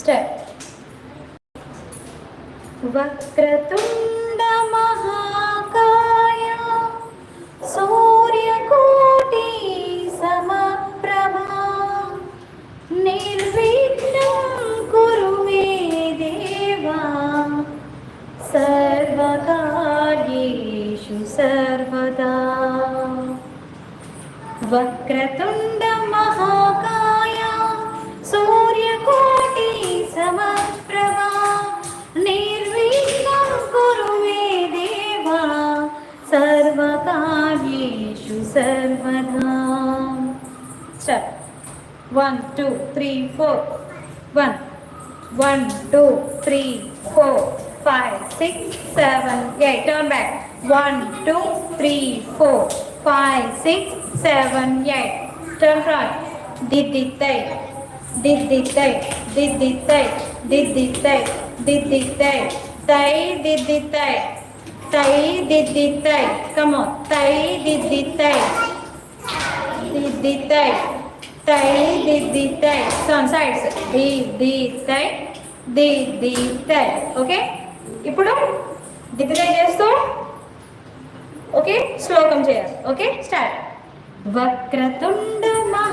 Start Vakratunda మహాకాయ సూర్యకోటి సమప్రభా. నిర్విఘ్నం కురు మే దేవా. సర్వకార్యేషు సర్వదా. వక్రతుండ మహాకాయ సూర్య सर्वदा step one two three four one one two three four five, six, seven, eight. Turn back. One, two, three, four, five, six, seven, eight. Turn front did the take did the take did the take did the take did the take tay did the take తై దిద్ది తై కమో తై దిద్ది తై దిద్ది తై తై దిద్ది తై సన్ సైడ్స్ ది ది తై ది ది తై ఓకే ఇప్పుడు దిద్దితై చేస్తూ ఓకే శ్లోకం చేయాలి. ఓకే స్టార్ట్ వక్రతుండ మహాకాయ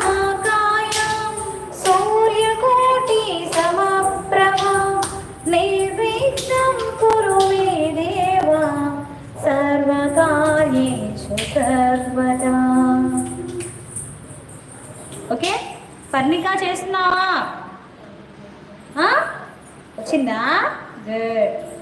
ఓకే? పర్ణిక చేస్తున్నావా? వచ్చిందా? గుడ్